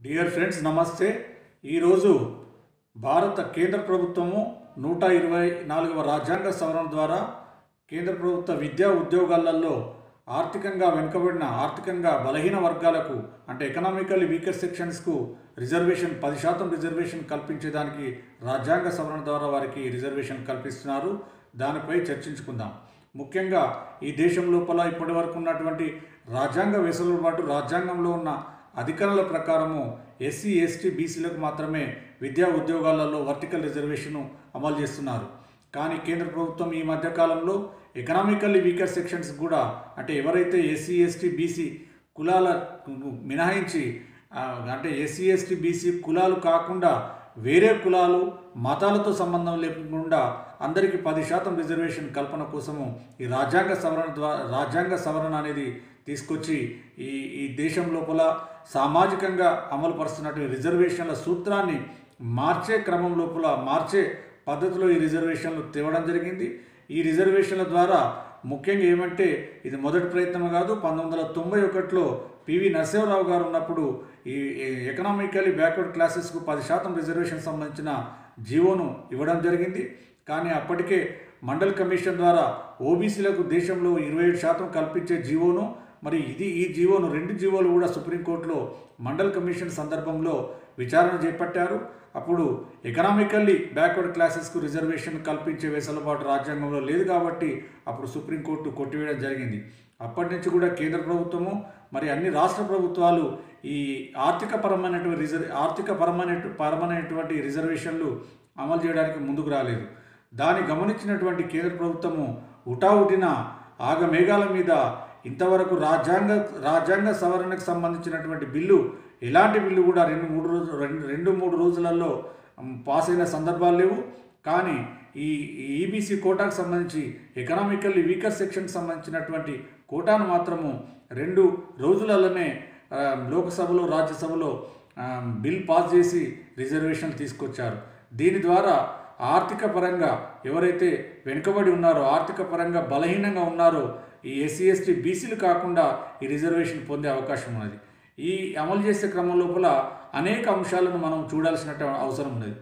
Dear friends నమస్తే. ఈరోజు భారత కేంద్ర ప్రభుత్వము నూట ఇరవై నాలుగవ రాజ్యాంగ సవరణ ద్వారా కేంద్ర ప్రభుత్వ విద్యా ఉద్యోగాలలో ఆర్థికంగా వెనుకబడిన ఆర్థికంగా బలహీన వర్గాలకు అంటే ఎకనామికల్లీ వీకర్ సెక్షన్స్కు రిజర్వేషన్ పది శాతం రిజర్వేషన్ కల్పించేదానికి రాజ్యాంగ సవరణ ద్వారా వారికి రిజర్వేషన్ కల్పిస్తున్నారు. దానిపై చర్చించుకుందాం. ముఖ్యంగా ఈ దేశం లోపల ఇప్పటి వరకు ఉన్నటువంటి రాజ్యాంగ వెసులుబాటు రాజ్యాంగంలో ఉన్న అధికారుల ప్రకారము ఎస్సీ ఎస్టీ బీసీలకు మాత్రమే విద్యా ఉద్యోగాలలో వర్టికల్ రిజర్వేషన్ అమలు చేస్తున్నారు. కానీ కేంద్ర ప్రభుత్వం ఈ మధ్యకాలంలో ఎకనామికల్లీ వీకర్ సెక్షన్స్ కూడా అంటే ఎవరైతే ఎస్సీ ఎస్టీ బీసీ కులాల మినహాయించి అంటే ఎస్సీ ఎస్టీ బీసీ కులాలు కాకుండా వేరే కులాలు మతాలతో సంబంధం లేకుండా అందరికీ పది శాతం రిజర్వేషన్ కల్పన కోసము ఈ రాజ్యాంగ సవరణ ద్వారా రాజ్యాంగ సవరణ అనేది తీసుకొచ్చి ఈ ఈ దేశం లోపల సామాజికంగా అమలు పరుస్తున్నటువంటి రిజర్వేషన్ల సూత్రాన్ని మార్చే క్రమం లోపల మార్చే పద్ధతిలో ఈ రిజర్వేషన్లు తేవడం జరిగింది. ఈ రిజర్వేషన్ల ద్వారా ముఖ్యంగా ఏమంటే ఇది మొదటి ప్రయత్నం కాదు పంతొమ్మిది వందల తొంభై ఒకటిలో పివి నరసింహరావు గారు ఉన్నప్పుడు ఈ ఎకనామికలీ బ్యాక్వర్డ్ క్లాసెస్కు పది శాతం రిజర్వేషన్ సంబంధించిన జీవోను ఇవ్వడం జరిగింది. కానీ అప్పటికే మండల్ కమిషన్ ద్వారా ఓబీసీలకు దేశంలో ఇరవై ఏడు శాతం కల్పించే జీవోను మరి ఇది ఈ జీవోను రెండు జీవోలు కూడా సుప్రీంకోర్టులో మండల్ కమిషన్ సందర్భంలో విచారణ చేపట్టారు. అప్పుడు ఎకనామికల్లీ బ్యాక్వర్డ్ క్లాసెస్కు రిజర్వేషన్ కల్పించే వెసులుబాటు రాజ్యాంగంలో లేదు కాబట్టి అప్పుడు సుప్రీంకోర్టు కొట్టివేయడం జరిగింది. అప్పటి నుంచి కూడా కేంద్ర ప్రభుత్వము మరి అన్ని రాష్ట్ర ప్రభుత్వాలు ఈ ఆర్థిక పరమైనటువంటి రిజర్వ్ ఆర్థిక పరమైన పరమైనటువంటి రిజర్వేషన్లు అమలు చేయడానికి ముందుకు రాలేదు. దాన్ని గమనించినటువంటి కేంద్ర ప్రభుత్వము ఉటావుటిన ఆగమేఘాల మీద ఇంతవరకు రాజ్యాంగ రాజ్యాంగ సవరణకు సంబంధించినటువంటి బిల్లు ఎలాంటి బిల్లు కూడా రెండు మూడు రోజు రెండు రెండు మూడు రోజులలో పాస్ అయిన సందర్భాలు లేవు. కానీ ఈ ఈబీసీ కోటాకు సంబంధించి ఎకనామికల్లీ వీకర్ సెక్షన్కి సంబంధించినటువంటి కోటాను మాత్రము రెండు రోజులలోనే లోక్సభలో రాజ్యసభలో బిల్ పాస్ చేసి రిజర్వేషన్ తీసుకొచ్చారు. దీని ద్వారా ఆర్థిక పరంగా ఎవరైతే వెనుకబడి ఉన్నారో ఆర్థిక పరంగా బలహీనంగా ఉన్నారో ఈ ఎస్సీ ఎస్టీ బీసీలు కాకుండా ఈ రిజర్వేషన్ పొందే అవకాశం ఉన్నది. ఈ అమలు చేసే క్రమం లోపల అనేక అంశాలను మనం చూడాల్సిన అవసరం ఉన్నది.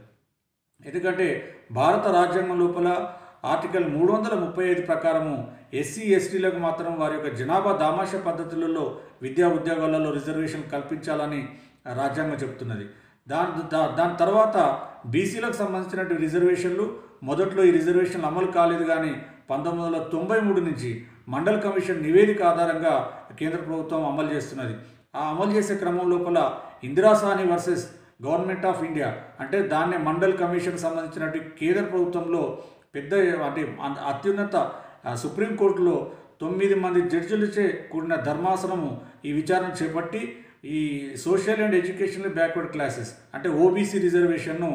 ఎందుకంటే భారత రాజ్యాంగం లోపల ఆర్టికల్ మూడు వందల ముప్పై ఐదు ప్రకారము ఎస్సీ ఎస్టీలకు మాత్రం వారి యొక్క జనాభా దామాష పద్ధతులలో విద్యా ఉద్యోగాలలో రిజర్వేషన్ కల్పించాలని రాజ్యాంగం చెప్తున్నది. దాని దా- దాని తర్వాత బీసీలకు సంబంధించినటువంటి రిజర్వేషన్లు మొదట్లో ఈ రిజర్వేషన్లు అమలు కాలేదు కానీ పంతొమ్మిది వందల తొంభై మూడు నుంచి మండల కమిషన్ నివేదిక ఆధారంగా కేంద్ర ప్రభుత్వం అమలు చేస్తున్నది. ఆ అమలు చేసే క్రమం లోపల ఇందిరా ఇందిరాసాని వర్సెస్ గవర్నమెంట్ ఆఫ్ ఇండియా అంటే దాన్నే మండల్ కమిషన్ సంబంధించినటువంటి కేంద్ర ప్రభుత్వంలో పెద్ద అంటే అత్యున్నత సుప్రీంకోర్టులో తొమ్మిది మంది జడ్జిలచే కూడిన ధర్మాసనము ఈ విచారణ చేపట్టి ఈ social and educational backward classes అంటే ఓబీసీ రిజర్వేషన్ను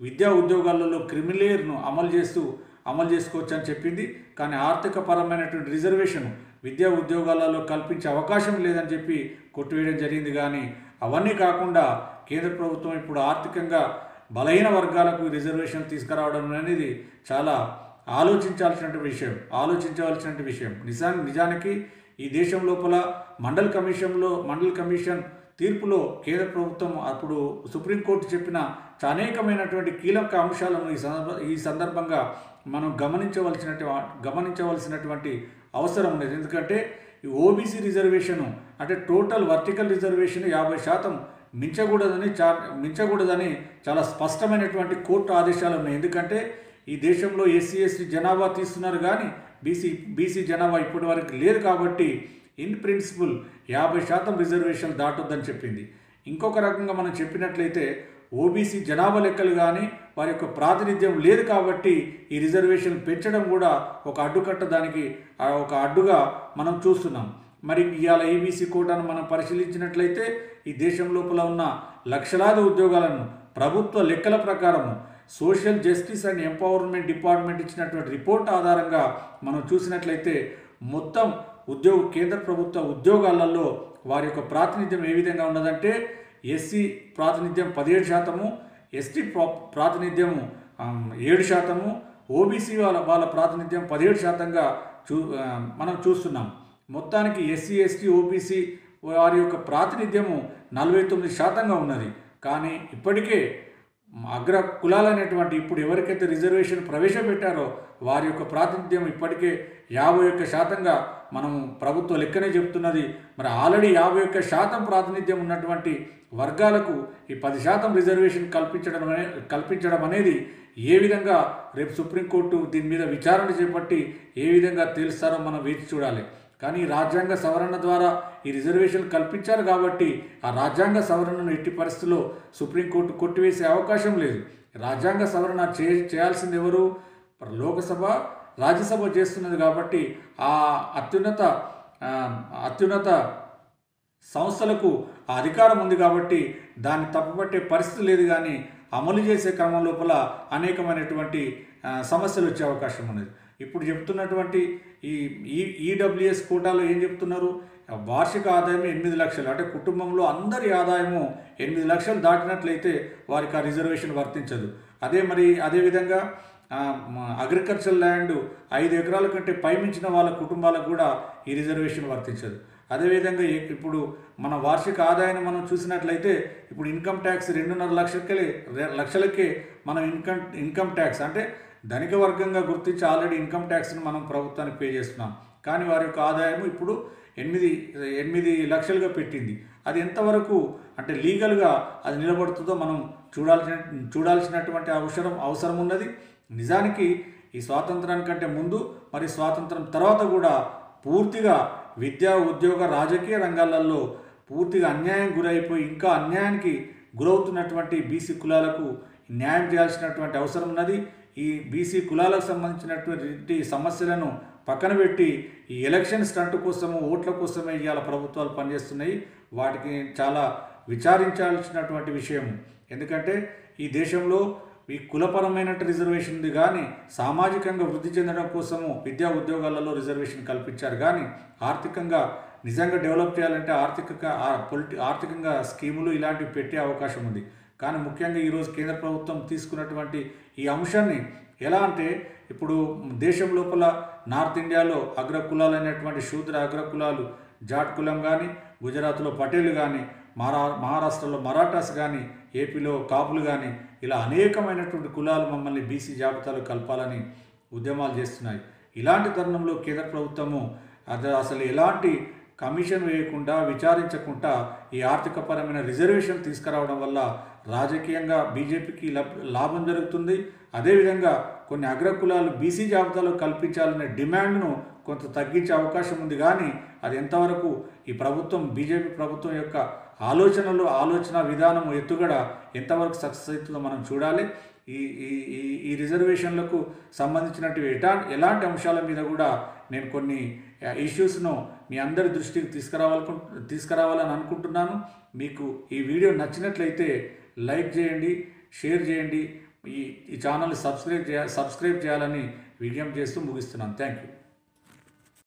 విద్యా ఉద్యోగాలలో క్రిమిలేయర్ను అమలు చేస్తూ అమలు చేసుకోవచ్చు అని చెప్పింది. కానీ ఆర్థిక పరమైనటువంటి రిజర్వేషన్ విద్యా ఉద్యోగాలలో కల్పించే అవకాశం లేదని చెప్పి కొట్టివేయడం జరిగింది. కానీ అవన్నీ కాకుండా కేంద్ర ప్రభుత్వం ఇప్పుడు ఆర్థికంగా బలహీన వర్గాలకు రిజర్వేషన్ తీసుకురావడం అనేది చాలా ఆలోచించాల్సినటువంటి విషయం. ఆలోచించవలసినటువంటి విషయం. నిజా నిజానికి ఈ దేశం లోపల మండల్ కమిషన్లో మండల్ కమిషన్ తీర్పులో కేంద్ర ప్రభుత్వం అప్పుడు సుప్రీంకోర్టు చెప్పిన అనేకమైనటువంటి కీలక అంశాలను ఈ సందర్భ ఈ సందర్భంగా మనం గమనించవలసినటువంటి గమనించవలసినటువంటి అవసరం ఉండేది. ఎందుకంటే ఈ ఓబీసీ రిజర్వేషన్ అంటే టోటల్ వర్టికల్ రిజర్వేషన్ యాభై శాతం మించకూడదని చా మించకూడదని చాలా స్పష్టమైనటువంటి కోర్టు ఆదేశాలు ఉన్నాయి. ఎందుకంటే ఈ దేశంలో ఎస్సీ ఎస్టీ జనాభా తీస్తున్నారు కానీ బీసీ బీసీ జనాభా ఇప్పటి వరకు లేదు కాబట్టి ఇన్ ప్రిన్సిపల్ యాభై శాతం రిజర్వేషన్ దాటొద్దని చెప్పింది. ఇంకొక రకంగా మనం చెప్పినట్లయితే ఓబీసీ జనాభా లెక్కలు కానీ వారి యొక్క ప్రాతినిధ్యం లేదు కాబట్టి ఈ రిజర్వేషన్ పెంచడం కూడా ఒక అడ్డుకట్ట దానికి ఒక అడ్డుగా మనం చూస్తున్నాం. మరి ఇవాళ ఏబీసీ కోటాను మనం పరిశీలించినట్లయితే ఈ దేశం లోపల ఉన్న లక్షలాది ఉద్యోగాలను ప్రభుత్వ లెక్కల ప్రకారము social justice and empowerment department ఇచ్చినటువంటి రిపోర్ట్ ఆధారంగా మనం చూసినట్లయితే మొత్తం ఉద్యోగ కేంద్ర ప్రభుత్వ ఉద్యోగాలలో వారి యొక్క ప్రాతినిధ్యం ఏ విధంగా ఉన్నదంటే ఎస్సీ ప్రాతినిధ్యం పదిహేడు శాతము ఎస్టీ ప్రా- ప్రాతినిధ్యము ఏడు శాతము ఓబీసీ వాళ్ళ వాళ్ళ ప్రాతినిధ్యం పదిహేడు శాతంగా చూ మనం చూస్తున్నాం. మొత్తానికి ఎస్సీ ఎస్టీ ఓబీసీ వారి యొక్క ప్రాతినిధ్యము నలభై తొమ్మిది శాతంగా ఉన్నది. కానీ ఇప్పటికే అగ్ర కులాలనేటువంటి ఇప్పుడు ఎవరికైతే రిజర్వేషన్ ప్రవేశపెట్టారో వారి యొక్క ప్రాతినిధ్యం ఇప్పటికే యాభై ఒక్క శాతంగా మనం ప్రభుత్వ లెక్కనే చెప్తున్నది మరి ఆల్రెడీ యాభై ఒక్క శాతం ప్రాతినిధ్యం ఉన్నటువంటి వర్గాలకు ఈ పది శాతం రిజర్వేషన్ కల్పించడం అనే కల్పించడం అనేది ఏ విధంగా రేపు సుప్రీంకోర్టు దీని మీద విచారణ చేపట్టి ఏ విధంగా తేలుస్తారో మనం వేచి చూడాలి. కానీ రాజ్యాంగ సవరణ ద్వారా ఈ రిజర్వేషన్ కల్పించారు కాబట్టి ఆ రాజ్యాంగ సవరణను ఎట్టి పరిస్థితుల్లో సుప్రీంకోర్టు కొట్టివేసే అవకాశం లేదు. రాజ్యాంగ సవరణ చే చేయాల్సింది ఎవరు? లోకసభ రాజ్యసభ చేస్తున్నది కాబట్టి ఆ అత్యున్నత అత్యున్నత సంస్థలకు ఆ అధికారం ఉంది కాబట్టి దాన్ని తప్పుపట్టే పరిస్థితి లేదు కానీ అమలు చేసే క్రమం లోపల అనేకమైనటువంటి సమస్యలు వచ్చే అవకాశం ఉన్నది. ఇప్పుడు చెప్తున్నటువంటి ఈ ఈ ఈడబ్ల్యూఎస్ కోటాలో ఏం చెప్తున్నారు? వార్షిక ఆదాయం ఎనిమిది లక్షలు. అంటే కుటుంబంలో అందరి ఆదాయము ఎనిమిది లక్షలు దాటినట్లయితే వారికి ఆ రిజర్వేషన్ వర్తించదు. అదే మరి అదేవిధంగా అగ్రికల్చర్ ల్యాండ్ ఐదు ఎకరాల కంటే పైమించిన వాళ్ళ కుటుంబాలకు కూడా ఈ రిజర్వేషన్ వర్తించదు. అదేవిధంగా ఇప్పుడు మన వార్షిక ఆదాయాన్ని మనం చూసినట్లయితే ఇప్పుడు ఇన్కమ్ ట్యాక్స్ రెండున్నర లక్షలకే రె- లక్షలకే మనం ఇన్కమ్ ఇన్కమ్ ట్యాక్స్ అంటే ధనిక వర్గంగా గుర్తించి ఆల్రెడీ ఇన్కమ్ ట్యాక్స్ని మనం ప్రభుత్వానికి పే చేస్తున్నాం. కానీ వారి యొక్క ఆదాయం ఇప్పుడు ఎనిమిది ఎనిమిది లక్షలుగా పెట్టింది. అది ఎంతవరకు అంటే లీగల్గా అది నిలబడుతుందో మనం చూడాల్సిన చూడాల్సినటువంటి అవసరం అవసరం ఉన్నది. నిజానికి ఈ స్వాతంత్రానికంటే ముందు మరి స్వాతంత్రం తర్వాత కూడా పూర్తిగా విద్యా ఉద్యోగ రాజకీయ రంగాలలో పూర్తిగా అన్యాయం గురైపోయి ఇంకా అన్యాయానికి గురవుతున్నటువంటి బీసీ కులాలకు న్యాయం చేయాల్సినటువంటి అవసరం ఉన్నది. ఈ బీసీ కులాలకు సంబంధించినటువంటి సమస్యలను పక్కన పెట్టి ఈ ఎలక్షన్ స్టంట్ కోసము ఓట్ల కోసమే ఇవాళ ప్రభుత్వాలు పనిచేస్తున్నాయి. వాటికి చాలా విచారించాల్సినటువంటి విషయం. ఎందుకంటే ఈ దేశంలో ఈ కులపరమైన రిజర్వేషన్ ఉంది కానీ సామాజికంగా వృద్ధి చెందడం కోసము విద్యా ఉద్యోగాలలో రిజర్వేషన్ కల్పించారు. కానీ ఆర్థికంగా నిజంగా డెవలప్ చేయాలంటే ఆర్థికంగా పొలిటి ఆర్థికంగా స్కీములు ఇలాంటివి పెట్టే అవకాశం ఉంది. కానీ ముఖ్యంగా ఈరోజు కేంద్ర ప్రభుత్వం తీసుకున్నటువంటి ఈ అంశాన్ని ఎలా అంటే ఇప్పుడు దేశం లోపల నార్త్ ఇండియాలో అగ్ర కులాలైనటువంటి శూద్ర అగ్ర కులాలు జాట్ కులం కానీ గుజరాత్లో పటేల్ కానీ మహారా మహారాష్ట్రలో మరాఠాస్ కానీ ఏపీలో కాపులు కానీ ఇలా అనేకమైనటువంటి కులాలు మమ్మల్ని బీసీ జాబితాలో కలపాలని ఉద్యమాలు చేస్తున్నాయి. ఇలాంటి తరుణంలో కేంద్ర ప్రభుత్వము అది అసలు ఎలాంటి కమిషన్ వేయకుండా విచారించకుండా ఈ ఆర్థికపరమైన రిజర్వేషన్ తీసుకురావడం వల్ల రాజకీయంగా బీజేపీకి లబ్ లాభం జరుగుతుంది. అదేవిధంగా కొన్ని అగ్రకులాలు బీసీ జాబితాలో కల్పించాలనే డిమాండ్ను కొంత తగ్గించే అవకాశం ఉంది. కానీ అది ఎంతవరకు ఈ ప్రభుత్వం బీజేపీ ప్రభుత్వం యొక్క ఆలోచనలు ఆలోచన విధానం ఎత్తుగడ ఎంతవరకు సక్సెస్ అవుతుందో మనం చూడాలి. ఈ ఈ ఈ రిజర్వేషన్లకు సంబంధించినటువంటి ఎటా ఎలాంటి అంశాల మీద కూడా నేను కొన్ని ఇష్యూస్ను మీ అందరి దృష్టికి తీసుకురావాలకు తీసుకురావాలని అనుకుంటున్నాను. మీకు ఈ వీడియో నచ్చినట్లయితే లైక్ చేయండి షేర్ చేయండి. ఈ ఈ ఛానల్ సబ్స్క్రైబ్ చేయ సబ్స్క్రైబ్ చేయాలని విజ్ఞప్తి చేస్తూ ముగిస్తున్నాను. Thank you